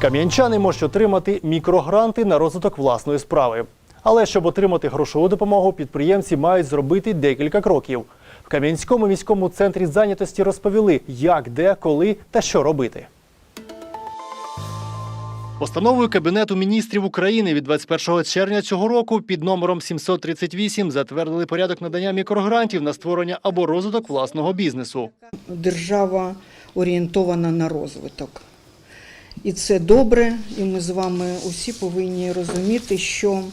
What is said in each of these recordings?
Кам'янчани можуть отримати мікрогранти на розвиток власної справи. Але щоб отримати грошову допомогу, підприємці мають зробити декілька кроків. В Кам'янському міському центрі зайнятості розповіли, як, де, коли та що робити. Постановою Кабінету міністрів України від 21 червня цього року під номером 738 затвердили порядок надання мікрогрантів на створення або розвиток власного бізнесу. держава орієнтована на розвиток. І це добре, і ми з вами усі повинні розуміти, що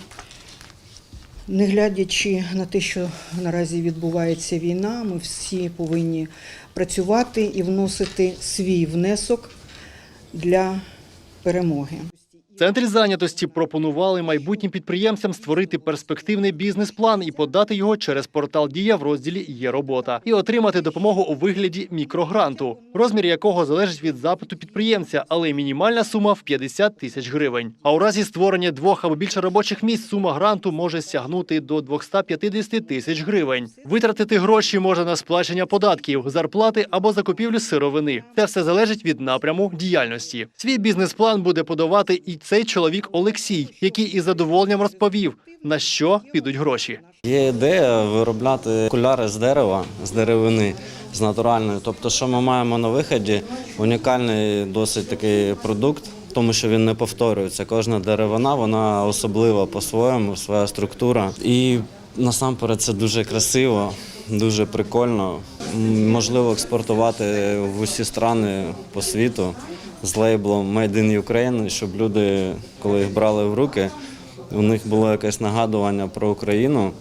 не глядячи на те, що наразі відбувається війна, ми всі повинні працювати і вносити свій внесок для перемоги. Центрі зайнятості пропонували майбутнім підприємцям створити перспективний бізнес-план і подати його через портал Дія в розділі Є робота і отримати допомогу у вигляді мікрогранту, розмір якого залежить від запиту підприємця, але мінімальна сума в 50 тисяч гривень. А у разі створення двох або більше робочих місць сума гранту може сягнути до 250 тисяч гривень. Витратити гроші можна на сплачення податків, зарплати або закупівлю сировини. Це все залежить від напряму діяльності. Свій бізнес-план буде подавати і цей чоловік Олексій, який із задоволенням розповів, на що підуть гроші. Є ідея виробляти окуляри з дерева, з деревини, з натуральної. Тобто, що ми маємо на виході, унікальний досить такий продукт, тому що він не повторюється. Кожна деревина вона особлива по-своєму, своя структура. І насамперед це дуже красиво, дуже прикольно. Можливо експортувати в усі страни по світу з лейблом Made in Ukraine, щоб люди, коли їх брали в руки, у них було якесь нагадування про Україну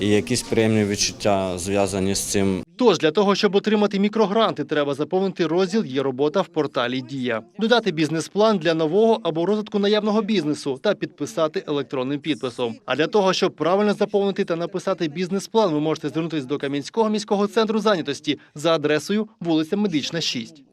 і якісь приємні відчуття зв'язані з цим. Тож для того, щоб отримати мікрогранти, треба заповнити розділ Є робота в порталі Дія, додати бізнес-план для нового або розвитку наявного бізнесу та підписати електронним підписом. А для того, щоб правильно заповнити та написати бізнес-план, ви можете звернутися до Кам'янського міського центру зайнятості за адресою вулиця Медична, 6.